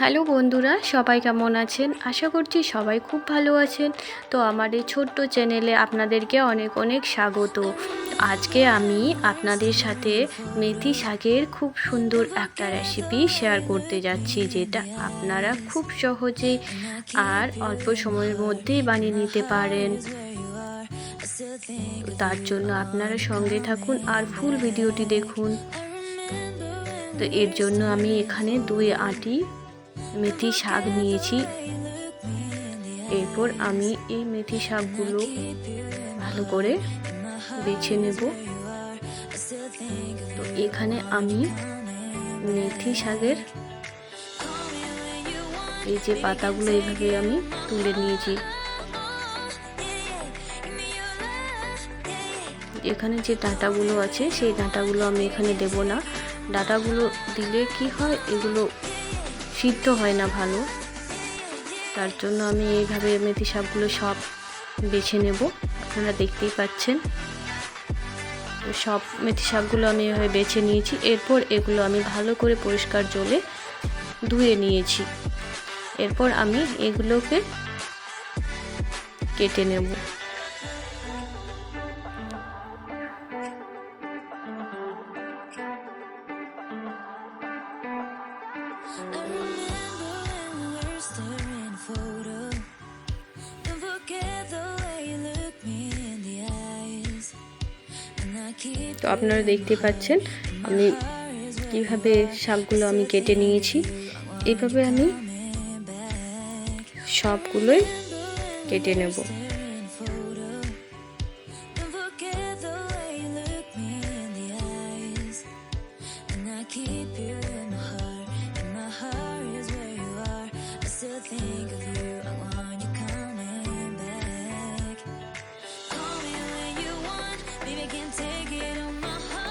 Hello বন্ধুরা, সবাই কেমন আছেন? আশা করছি সবাই খুব ভালো আছেন। তো আমার এই ছোট্ট চ্যানেলে আপনাদেরকে অনেক অনেক স্বাগত। আজকে আমি আপনাদের সাথে মেথি শাকের খুব সুন্দর একটা রেসিপি শেয়ার করতে যাচ্ছি, যেটা আপনারা খুব সহজেই আর অল্প সময়ের মধ্যেই বানিয়ে নিতে পারেন। তার জন্য আপনারা সঙ্গে থাকুন আর ফুল ভিডিওটি দেখুন। তো এর জন্য আমি এখানে দুই আটি মেথি শাক নিয়েছি। এরপর আমি এই মেথি শাকগুলো ভালো করে বেছে নেব। তো এখানে আমি মেথি শাকের এই যে পাতাগুলো এইভাবে আমি তুলে নিয়েছি। এখানে যে ডাঁটাগুলো আছে, সেই ডাঁটাগুলো আমি এখানে দেব না। ডাঁটাগুলো দিলে কি হয়? এগুলো সিদ্ধ হয় না ভালো। তার জন্য আমি এইভাবে মেথি শাকগুলো সব বেছে নেব। আপনারা দেখতেই পাচ্ছেন। সব মেথি শাকগুলো আমি এভাবে বেছে নিয়েছি। এরপর এগুলো আমি ভালো করে পরিষ্কার জলে ধুয়ে নিয়েছি। এরপর আমি এগুলোকে কেটে নেব। তো আপনারা দেখতে পাচ্ছেন আমি কীভাবে শাকগুলো আমি কেটে নিয়েছি। এইভাবে আমি সবগুলোই কেটে নেব।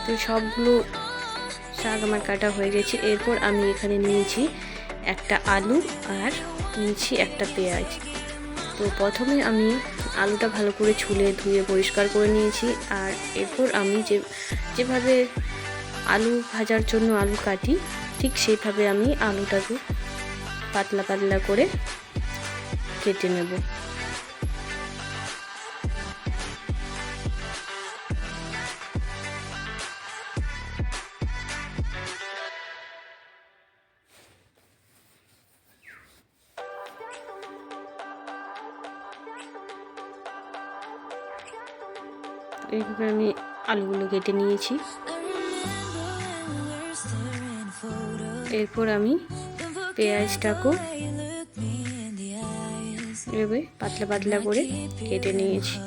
তো সবগুলো শাক আমার কাটা হয়ে গেছে। এরপর আমি এখানে নিয়েছি একটা আলু আর নিয়েছি একটা পেঁয়াজ। তো প্রথমে আমি আলুটা ভালো করে ছুলে ধুয়ে পরিষ্কার করে নিয়েছি আর এরপর আমি যে, যেভাবে আলু ভাজার জন্য আলু কাটি, ঠিক সেইভাবে আমি আলুটাকে পাতলা পাতলা করে কেটে নেব। এইভাবে আমি আলুগুলো কেটে নিয়েছি। এরপর আমি পেঁয়াজটাকেও এভাবে পাতলা পাতলা করে কেটে নিয়েছি।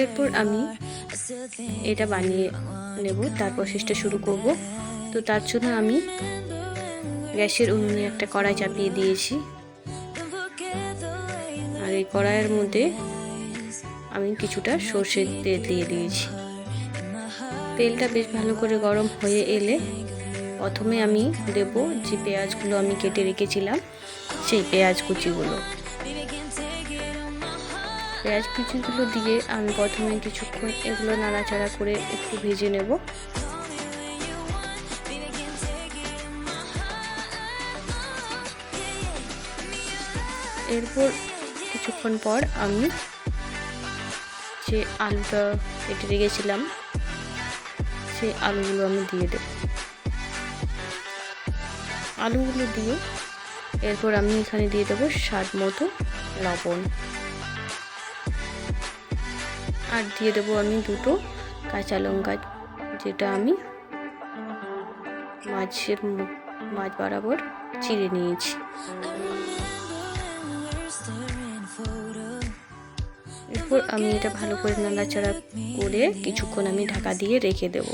এরপর আমি এটা বানিয়ে নেব, তার প্রসেসটা শুরু করব। তো তার জন্য আমি গ্যাসের উনুনে একটা কড়াই চাপিয়ে দিয়েছি। আর এই কড়াইয়ের মধ্যে আমি কিছুটা সর্ষের তেল দিয়ে দিয়েছি। তেলটা বেশ ভালো করে গরম হয়ে এলে প্রথমে আমি দেব যে পেঁয়াজগুলো আমি কেটে রেখেছিলাম, সেই পেঁয়াজ কুচিগুলো। পেঁয়াজ কুচিগুলো দিয়ে আমি প্রথমে কিছুক্ষণ এগুলো নাড়াচাড়া করে একটু ভেজে নেব। এরপর কিছুক্ষণ পর আমি যে আলুটা কেটে রেখেছিলাম সেই আলুগুলো আমি দিয়ে দেব। আলুগুলো দিয়ে এরপর আমি এখানে দিয়ে দেবো স্বাদ মতো লবণ। আর দিয়ে দেবো আমি দুটো কাঁচা লঙ্কা, যেটা আমি মাছের মাছ বরাবর চিড়ে নিয়েছি। এরপর আমি এটা ভালো করে নাড়াচাড়া করে কিছুক্ষণ আমি ঢাকা দিয়ে রেখে দেব।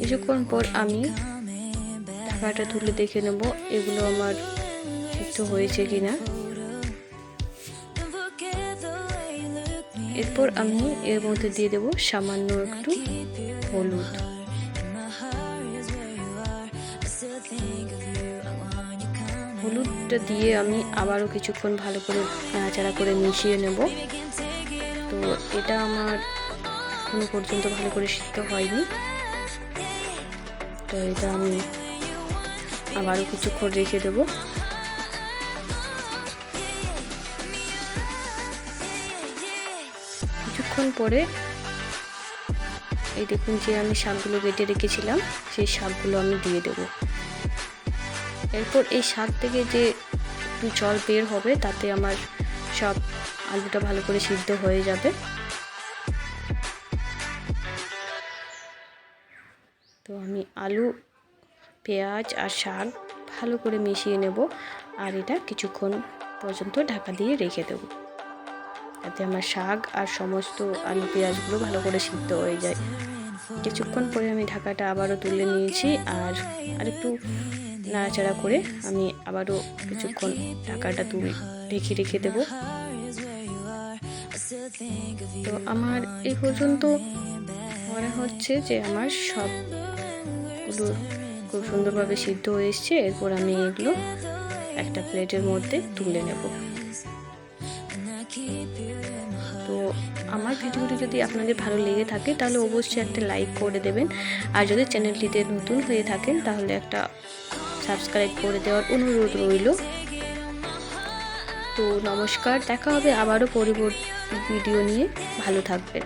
কিছুক্ষণ পর আমি ঢাকাটা তুলে দেখে নেব, এগুলো আমার সিদ্ধ হয়েছে কিনা। এরপর আমি এর মধ্যে দিয়ে দেব সামান্য একটু হলুদ। হলুদটা দিয়ে আমি আবারও কিছুক্ষণ ভালো করে নাড়াচাড়া করে মিশিয়ে নেব। তো এটা আমার এখনও পর্যন্ত ভালো করে সিদ্ধ হয়নি। তো এটা আমি আবারও কিছুক্ষণ রেখে দেবো। কিছুক্ষণ পরে এই দেখুন যে আমি শাকগুলো কেটে রেখেছিলাম, সেই শাকগুলো আমি দিয়ে দেবো। এরপর এই শাক থেকে যে একটু জল বের হবে, তাতে আমার সব আলুটা ভালো করে সিদ্ধ হয়ে যাবে। তো আমি আলু, পেঁয়াজ আর শাক ভালো করে মিশিয়ে নেব আর এটা কিছুক্ষণ পর্যন্ত ঢাকা দিয়ে রেখে দেবো। যাতে আমার শাক আর সমস্ত আলু, পেঁয়াজগুলো ভালো করে সিদ্ধ হয়ে যায়। কিছুক্ষণ পরে আমি ঢাকাটা আবারও তুলে নিয়েছি আর আরেকটু নাড়াচাড়া করে আমি আবারও কিছুক্ষণ ঢাকাটা তুলে রেখে রেখে দেবো। তো আমার এই পর্যন্ত মনে হচ্ছে যে আমার সবগুলো খুব সুন্দরভাবে সিদ্ধ হয়ে এসছে। এরপর আমি এগুলো একটা প্লেটের মধ্যে তুলে নেব। তো আমার ভিডিওটি যদি আপনাদের ভালো লেগে থাকে, তাহলে অবশ্যই একটা লাইক করে দেবেন। আর যদি চ্যানেলটিতে নতুন হয়ে থাকেন, তাহলে একটা সাবস্ক্রাইব করে দেওয়ার অনুরোধ রইল। তো নমস্কার, দেখা হবে আবারও পরিবর্তী ভিডিও নিয়ে। ভালো থাকবেন।